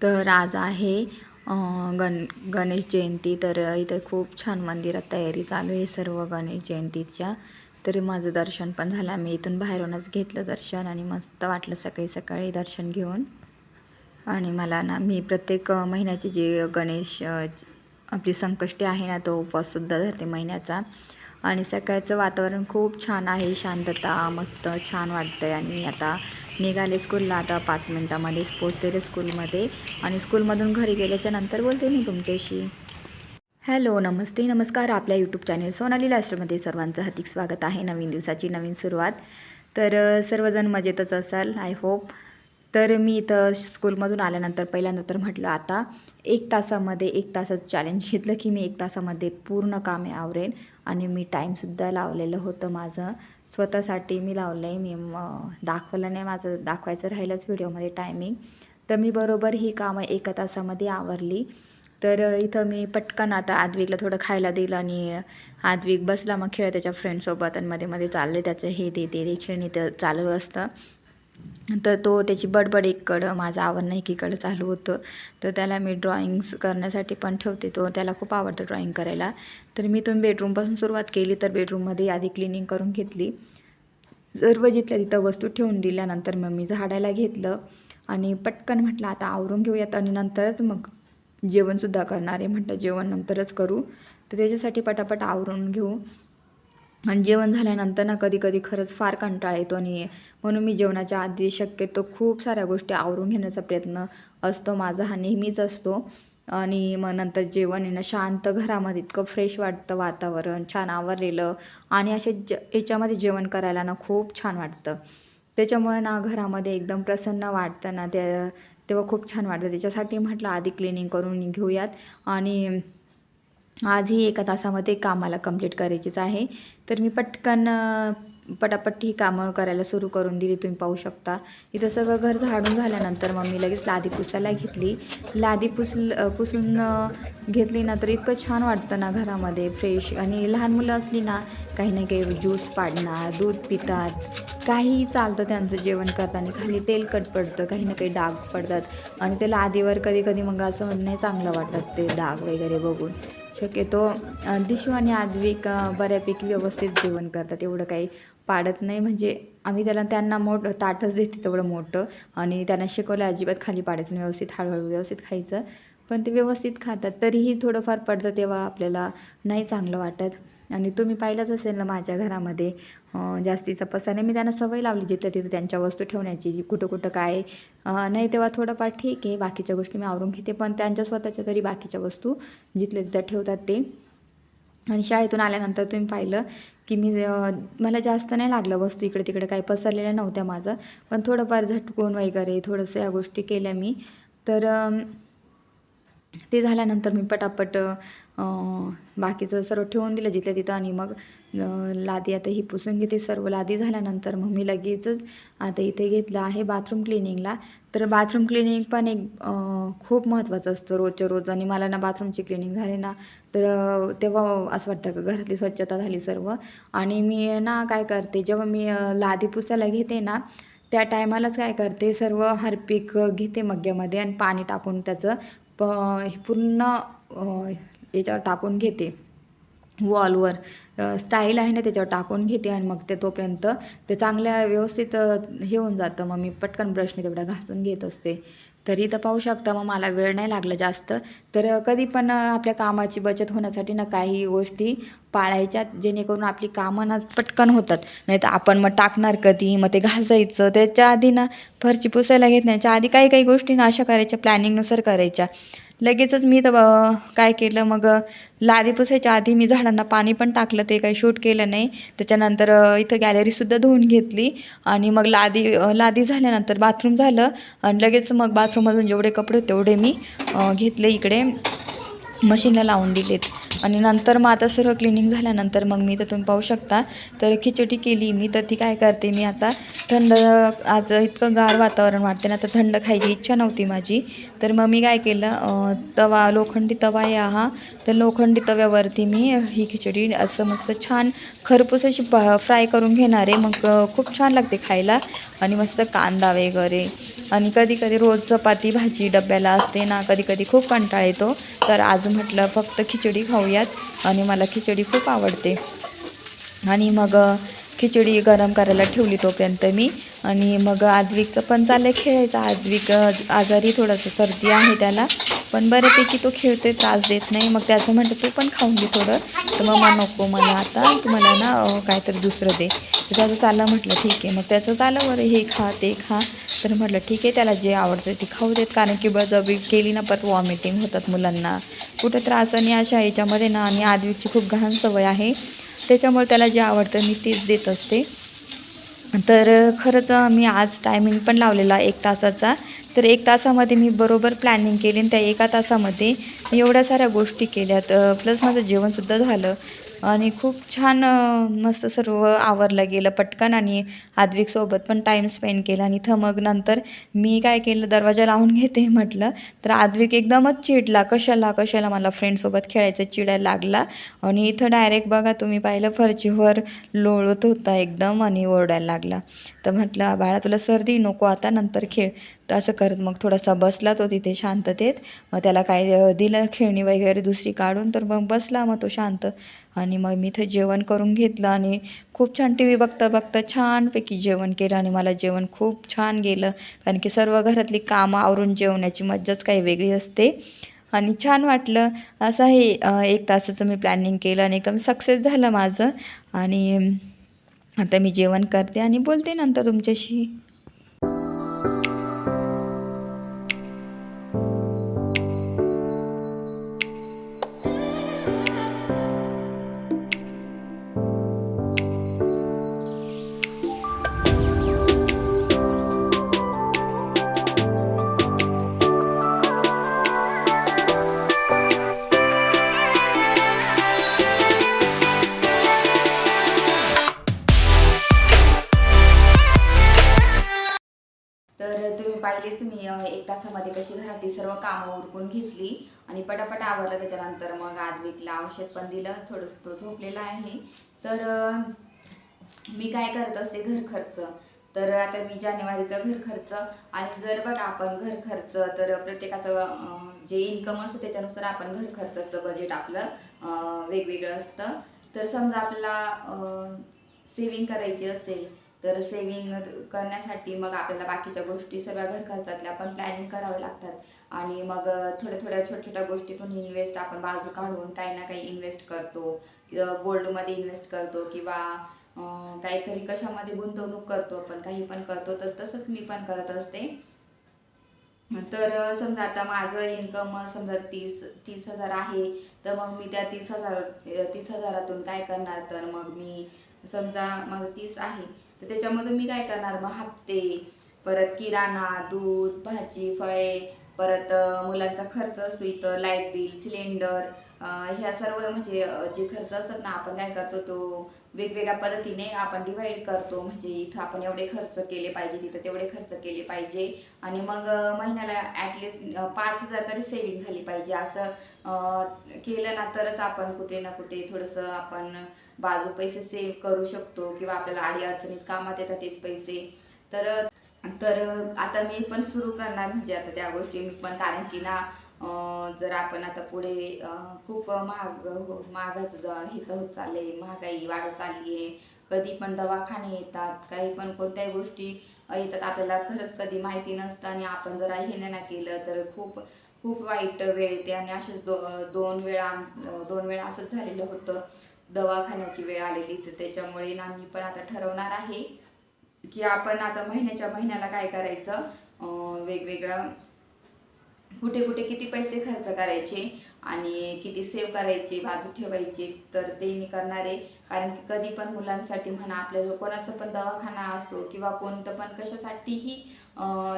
तर आज आहे गण गणेश जयंती तर इथे खूप छान मंदिरात तयारी चालू आहे सर्व गणेश जयंतीच्या. तरी माझं दर्शन पण झालं. आम्ही इथून बाहेरूनच घेतलं दर्शन आणि मस्त वाटलं सकाळी सकाळी दर्शन घेऊन. आणि मला ना मी प्रत्येक महिन्याची जी गणेश आपली संकष्टी आहे ना तो उपवाससुद्धा धरते महिन्याचा. आणि सकाळचं वातावरण खूप छान आहे शांतता मस्त छान वाटतं आहे आणि आता निघाले स्कूलला आता पाच मिनटामध्येच पोचेल स्कूलमध्ये आणि स्कूलमधून घरी गेल्याच्यानंतर बोलते मी तुमच्याशी. हॅलो नमस्ते नमस्कार. आपल्या यूट्यूब चॅनेल सोनाली लास्टमध्ये सर्वांचं हार्दिक स्वागत आहे. नवीन दिवसाची नवीन सुरुवात. तर सर्वजण मजेतच असाल आय होप तर मी इथं स्कूलमधून आल्यानंतर पहिल्यांदा तर म्हटलं आता एक तासामध्ये एक तासाचं चॅलेंज घेतलं की मी एक तासामध्ये पूर्ण कामे आवरेन. आणि मी टाईमसुद्धा लावलेलं होतं माझं. स्वतःसाठी मी लावलं आहे मी दाखवलं नाही माझं. दाखवायचं राहिलंच व्हिडिओमध्ये टायमिंग तर मी बरोबर ही कामं एका तासामध्ये आवरली. तर इथं मी पटकन आता आद्विकला थोडं खायला दिलं आणि आद्विक बसला मग खेळ त्याच्या फ्रेंडसोबत आणि मध्ये मध्ये चालले. त्याचं हे दे ते दे खेळणी तर चालू असतं. तर तो त्याची बडबड एकीकडं माझं आवरणं एकीकडं चालू होतं. तर त्याला मी ड्रॉइंग्स करण्यासाठी पण ठेवते. तो त्याला खूप आवडतं ड्रॉइंग करायला. तर मी इथून बेडरूमपासून सुरुवात केली तर बेडरूममध्ये आधी क्लिनिंग करून घेतली. सर्व जिथल्या तिथं वस्तू ठेवून दिल्यानंतर मग मी झाडायला घेतलं आणि पटकन म्हटलं आता आवरून घेऊयात आणि नंतरच मग जेवणसुद्धा करणार आहे. म्हटलं जेवण नंतरच करू. तर त्याच्यासाठी पटापट आवरून घेऊ. आणि जेवण झाल्यानंतर ना कधी कधी खरंच फार कंटाळा येतो आणि म्हणून मी जेवणाच्या आधी शक्यतो खूप साऱ्या गोष्टी आवरून घेण्याचा प्रयत्न असतो. माझा हा नेहमीच असतो. आणि मग नंतर जेवण आहे ना शांत घरामध्ये इतकं फ्रेश वाटतं वातावरण छान आवरलेलं आणि असे ज याच्यामध्ये जेवण करायला ना खूप छान वाटतं. त्याच्यामुळे ना घरामध्ये एकदम प्रसन्न वाटतं ना त्या तेव्हा खूप छान वाटतं. त्याच्यासाठी म्हटलं आधी क्लिनिंग करून घेऊयात. आणि आजही एका तासामध्ये कामाला कंप्लीट करायचीच आहे. तर मी पटकन पटापट ही कामं करायला सुरू करून दिली तुम्ही पाहू शकता. इथं सर्व घर झाडून झाल्यानंतर मग मी लगेच लादी पुसायला घेतली. लादी पुसल पुसून घेतली ना तर इतकं छान वाटतं ना घरामध्ये फ्रेश. आणि लहान मुलं असली ना काही ना काही ज्यूस पाडणार दूध पितात काही चालतं त्यांचं जेवण करताना. खाली तेलकट पडतं काही ना काही डाग पडतात. आणि ते लादीवर कधी कधी मग असं नाही चांगलं वाटत ते डाग वगैरे बघून. शक्यतो दिशू आणि आद्विक बऱ्यापैकी व्यवस्थित व्यवस्थित जेवण करतात एवढं काही पाडत नाही. म्हणजे आम्ही त्याला त्यांना मोठं ताटच देते तेवढं मोठं आणि त्यांना शिकवलं अजिबात खाली पाडायचं नाही. व्यवस्थित हळूहळू व्यवस्थित खायचं. पण ते व्यवस्थित खातात. तरीही थोडंफार पडतं तेव्हा आपल्याला नाही चांगलं वाटत. आणि तुम्ही पाहिलंच असेल ना माझ्या घरामध्ये जास्तीचा पसाने मी त्यांना सवय लावली जिथं तिथं त्यांच्या वस्तू ठेवण्याची जी कुठं कुठं काय नाही तेव्हा थोडंफार ठीक आहे. बाकीच्या गोष्टी मी आवरून घेते. पण त्यांच्या स्वतःच्या तरी बाकीच्या वस्तू जिथल्या तिथं ठेवतात ते. आणि शाळेतून आल्यानंतर तुम्ही पाहिलं की मी मला जास्त नाही लागलं वस्तू इकडे तिकडे काही पसरलेल्या नव्हत्या माझं. पण थोडंफार झटकून वगैरे थोडंसं या गोष्टी केल्या मी. तर ते झाल्यानंतर मी पटापट बाकीचं सर्व ठेवून दिलं जिथल्या तिथं आणि मग लादी आता ही पुसून घेते. सर्व लादी झाल्यानंतर मग मी लगेचच आता इथे घेतलं आहे बाथरूम क्लिनिंगला. तर बाथरूम क्लिनिंग पण एक खूप महत्त्वाचं असतं रोजच्या रोज आणि मला ना बाथरूमची क्लिनिंग झाली ना तर तेव्हा असं वाटतं का घरातली स्वच्छता झाली सर्व. आणि मी ना काय करते जेव्हा मी लादी पुसायला घेते ना त्या टायमालाच काय करते सर्व हरपीक घेते मग्यामध्ये आणि पाणी टाकून त्याचं प पूर्ण याच्यावर टाकून घेते. वॉलवर स्टाईल आहे ना त्याच्यावर टाकून घेते आणि मग ते तोपर्यंत ते चांगल्या व्यवस्थित हे होऊन जातं. मग मी पटकन ब्रशने तेवढं घासून घेत असते. तरी इथं पाहू शकता मग मला वेळ नाही लागला जास्त. तर कधी पण आपल्या कामाची बचत होण्यासाठी ना काही गोष्टी पाळायच्या जेणेकरून आपली कामं ना पटकन होतात. नाही तर आपण मग टाकणार कधी मग ते घासायचं. त्याच्या आधी ना फरची पुसायला घेण्याच्या आधी काही काही गोष्टी ना अशा करायच्या प्लॅनिंगनुसार करायच्या. लगेचच मी तर काय केलं मग लादी पुसायच्या आधी मी झाडांना पाणी पण टाकलं. ते काही शूट केलं नाही. त्याच्यानंतर इथं गॅलरीसुद्धा धुवून घेतली. आणि मग लादी लादी झाल्यानंतर बाथरूम झालं. आणि लगेच मग बाथरूममधून जेवढे कपडे तेवढे मी घेतले इकडे. मशीनला लावून दिलेत. आणि नंतर मग आता सर्व क्लिनिंग झाल्यानंतर मग मी तर तुम्ही पाहू शकता. तर खिचडी केली मी तर ती काय करते मी आता थंड आज इतकं गार वातावरण वाटते ना तर थंड खायची इच्छा नव्हती माझी. तर मग मी काय केलं तवा लोखंडी तवा आहे हा तर लोखंडी तव्यावरती मी ही खिचडी असं मस्त छान खरपूस अशी फ्राय करून घेणार आहे. मग खूप छान लागते खायला आणि मस्त कांदा वगैरे. आणि कधी कधी रोज चपाती भाजी डब्याला असते ना कधी कधी खूप कंटाळ येतो. तर आज म्हटलं फक्त खिचडी खाऊयात आणि मला खिचडी खूप आवडते. आणि मग खिचडी गरम करायला ठेवली तोपर्यंत मी. आणि मग आद्विकचं पण चाललं आहे खेळायचं. आद्विक आजारी थोडंसं सर्दी आहे त्याला. पण बऱ्यापैकी तो खेळतोय त्रास देत नाही. मग त्याचं म्हटलं तू पण खाऊन घे थोडं. तर मग नको मला आता तुम्हाला ना काहीतरी दुसरं दे. तर त्याचं चाललं म्हटलं ठीक आहे. मग त्याचं चाललं बरं हे खा ते खा. तर म्हटलं ठीक आहे त्याला जे आवडतं ते खाऊ देत. कारण की बळजबरी केली ना परत वॉमिटिंग होतात मुलांना. कुठं त्रास आणि अशा याच्यामध्ये ना आणि आद्विकची खूप घाण सवय आहे. त्याच्यामुळे त्याला जे आवडतं मी तेच देत असते. तर खरंच मी आज टायमिंग पण लावलेला एक तासाचा. तर एक तासामध्ये मी बरोबर प्लॅनिंग केली आणि त्या एका तासामध्ये मी एवढ्या साऱ्या गोष्टी केल्यात. प्लस माझं जेवणसुद्धा झालं. आणि खूप छान मस्त सर्व आवरलं गेलं पटकन आणि आद्विकसोबत पण टाईम स्पेंड केला आणि इथं मग नंतर मी काय केलं दरवाजा लावून घेते म्हटलं तर आद्विक एकदमच चिडला कशाला कशाला मला फ्रेंडसोबत खेळायचं चिडायला लागला आणि इथं डायरेक्ट बघा तुम्ही पाहिलं फरचीवर लोळत होता एकदम आणि ओरडायला लागला. तर म्हटलं बाळा तुला सर्दी नको आता नंतर खेळ. तर असं करत मग थोडासा बसला तो तिथे शांततेत. मग त्याला काय दिलं खेळणी वगैरे दुसरी काढून तर मग बसला मग तो शांत. आणि मग मी इथं जेवण करून घेतलं आणि खूप छान टी व्ही बघता बघता छानपैकी जेवण केलं आणि मला जेवण खूप छान गेलं. कारण की सर्व घरातली कामं आवरून जेवण्याची मज्जाच काही वेगळी असते. आणि छान वाटलं. असं हे एक तासाचं मी प्लॅनिंग केलं आणि एकदम सक्सेस झालं माझं. आणि आता मी जेवण करते आणि बोलते नंतर तुमच्याशी. तासामध्ये कशी घरातली सर्व कामं उरकून घेतली आणि पटापट आवरलं त्याच्यानंतर मग आदविकला औषध पण दिलं थोडं तो झोपलेला आहे. तर मी काय करत असते घर खर्च. तर आता मी जानेवारीचं घर खर्च आणि जर बघा आपण घर खर्च तर प्रत्येकाचं जे इन्कम असतं त्याच्यानुसार आपण घर खर्चाचं बजेट आपलं वेगवेगळं असतं. तर समजा आपल्याला सेविंग करायची असेल तर सेविंग करण्यासाठी मग आपल्याला बाकीच्या गोष्टी सर्व घर खर्चातल्या आपण प्लॅनिंग करावे लागतात. आणि मग थोड्या थोड्या छोट्या छोट्या गोष्टीतून इन्व्हेस्ट आपण बाजू काढून काही ना काही इन्व्हेस्ट करतो. गोल्डमध्ये इन्व्हेस्ट करतो किंवा काहीतरी कशामध्ये गुंतवणूक करतो आपण काही पण करतो. तर तसंच मी पण करत असते. तर समजा आता माझं इन्कम समजा तीस तीस हजार आहे तर मग मी त्या तीस हजार तीस हजारातून काय करणार? तर मग मी समजा माझं तीस आहे तर त्याच्यामधून मी काय करणार? मग हप्ते परत किराणा दूध भाजी फळे परत मुलांचा खर्च असतो इथं लाइट बिल सिलेंडर ह्या सर्व म्हणजे जे खर्च असतात ना आपण काय करतो तो वेगवेगळ्या पद्धतीने आपण डिवाईड करतो. म्हणजे इथं आपण एवढे खर्च केले पाहिजे तिथं तेवढे खर्च केले पाहिजे. आणि मग महिन्याला ॲटलिस्ट पाच हजार तरी सेविंग झाली पाहिजे. असं केलं ना तरच आपण कुठे ना कुठे थोडंसं आपण बाजू पैसे सेव्ह करू शकतो किंवा आपल्याला आडी अडचणीत कामात येतात तेच पैसे. तर तर आता मी पण सुरू करणार म्हणजे आता त्या गोष्टी मी पण कारण की ना जर आपण आता पुढे खूप महाग हो महागाचं ज- ह्याचं होत आहे महागाई वाढत चालली आहे. कधी पण दवाखाने येतात काही पण कोणत्याही गोष्टी येतात आपल्याला खरंच कधी माहिती नसतं आणि आपण जर हे नाही ना केलं तर खूप खूप वाईट वेळ येते आणि असेच दो दोन वेळा दोन वेळा असंच झालेलं होतं. दवाखान्याची वेळ आलेली तर त्याच्यामुळे ना मी पण आता ठरवणार आहे की आपण आता महिन्याच्या महिन्याला काय करायचं? वेगवेगळं कुठे कुठे किती पैसे खर्च करायचे आणि किती सेव्ह करायचे बाजू ठेवायचे तर ते मी करणार आहे. कारण की कधी पण मुलांसाठी म्हणा आपल्या कोणाचा पण दवाखाना असो किंवा कोणतं पण कशासाठीही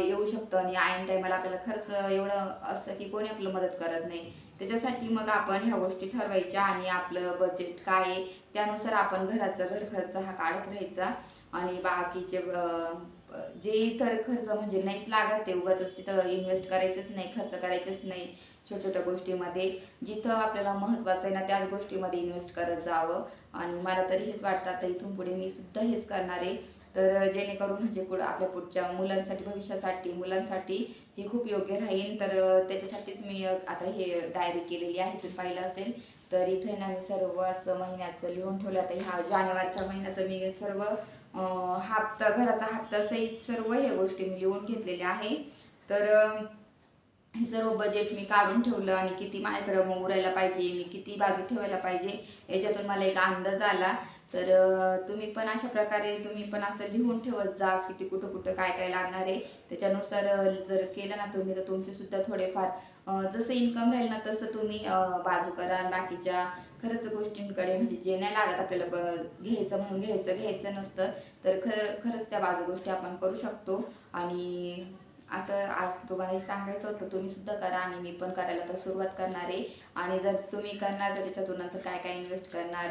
येऊ शकतं आणि ऐन टायमाला आपल्याला खर्च एवढं असतं की कोणी आपलं मदत करत नाही. त्याच्यासाठी मग आपण ह्या गोष्टी ठरवायच्या आणि आपलं बजेट काय आहे त्यानुसार आपण घराचा घर खर्च हा काढत राहायचा आणि बाकीचे जे इतर खर्च म्हणजे नाहीच लागत ते उगाच तिथं इन्व्हेस्ट करायचंच नाही खर्च करायचंच नाही छोट्या छोट्या गोष्टीमध्ये. जिथं आपल्याला महत्त्वाचं आहे ना त्याच गोष्टीमध्ये इन्व्हेस्ट करत जावं. आणि मला तरी हेच वाटतं आता इथून पुढे मी सुद्धा हेच करणार आहे. तर जेणेकरून म्हणजे पुढं आपल्या पुढच्या मुलांसाठी भविष्यासाठी मुलांसाठी हे खूप योग्य राहील. तर त्याच्यासाठीच मी आता हे डायरी केलेली आहे तुम्ही पाहिलं असेल. तर इथे ना मी सर्व असं महिन्याचं लिहून ठेवलं. आता ह्या जानेवारीच्या महिन्याचं मी सर्व हप्ता घराचा हप्ता सहित सर्व ह्या गोष्टी मी लिहून घेतलेल्या आहे. तर हे सर्व बजेट मी काढून ठेवलं आणि किती माझ्याकडं मग उरायला पाहिजे मी किती बाजू ठेवायला पाहिजे याच्यातून मला एक अंदाज आला. तर तुम्ही पण अशा प्रकारे तुम्ही पण असं लिहून ठेवत जा किती कुठं कुठं काय काय लागणार आहे. त्याच्यानुसार जर केलं ना तुम्ही तर तुमचे सुद्धा थोडेफार जसं इन्कम राहील ना तसं तुम्ही बाजू करा. बाकीच्या खरंच गोष्टींकडे म्हणजे जे नाही लागत आपल्याला ब- घ्यायचं म्हणून घ्यायचं घ्यायचं नसतं तर खरं खरंच त्या बाजू गोष्टी आपण करू शकतो. आणि असं आज तुम्हाला हे सांगायचं होतं तुम्ही सुद्धा करा आणि मी पण करायला तर सुरुवात करणार आहे. आणि जर तुम्ही करणार तर त्याच्यातून नंतर काय काय इन्व्हेस्ट करणार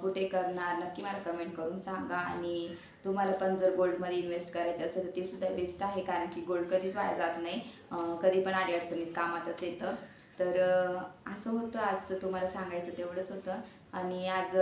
कुठे करणार नक्की मला कमेंट करून सांगा. आणि तुम्हाला पण जर गोल्डमध्ये इन्व्हेस्ट करायचे असेल तर ते सुद्धा बेस्ट आहे कारण की गोल्ड कधीच वाया जात नाही. कधी पण अडीअडचणीत कामातच येतं. तर असं होतं आजचं तुम्हाला सांगायचं तेवढंच होतं. आणि आज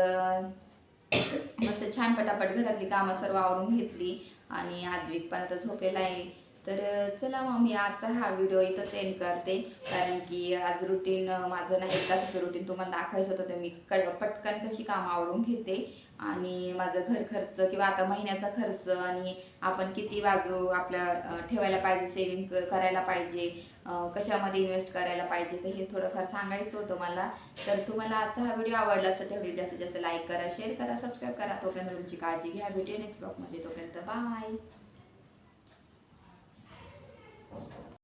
मस्त छान पटापट घरातली कामं सर्व आवरून घेतली. आणि आद्विक पण आता झोपेला आहे. तर चला मग मी आजचा हा व्हिडिओ इथंच एंड करते. कारण की आज रुटीन माझं नाही एक तासाचं रुटीन तुम्हाला दाखवायचं होतं तर मी क पटकन कशी कामं आवरून घेते. आणि माझं घर खर्च किंवा आता महिन्याचा खर्च आणि आपण किती बाजू आपल्या ठेवायला पाहिजे सेविंग करायला पाहिजे कशामध्ये इन्व्हेस्ट करायला पाहिजे तर हे थोडंफार सांगायचं होतं मला. तर तुम्हाला आजचा हा व्हिडिओ आवडला असेल ठेवलेल जास्तीत जास्त लाईक करा शेअर करा सबस्क्राईब करा. तोपर्यंत तुमची काळजी घ्या. व्हिडिओ नेक्स्ट ब्लॉगमध्ये तोपर्यंत बाय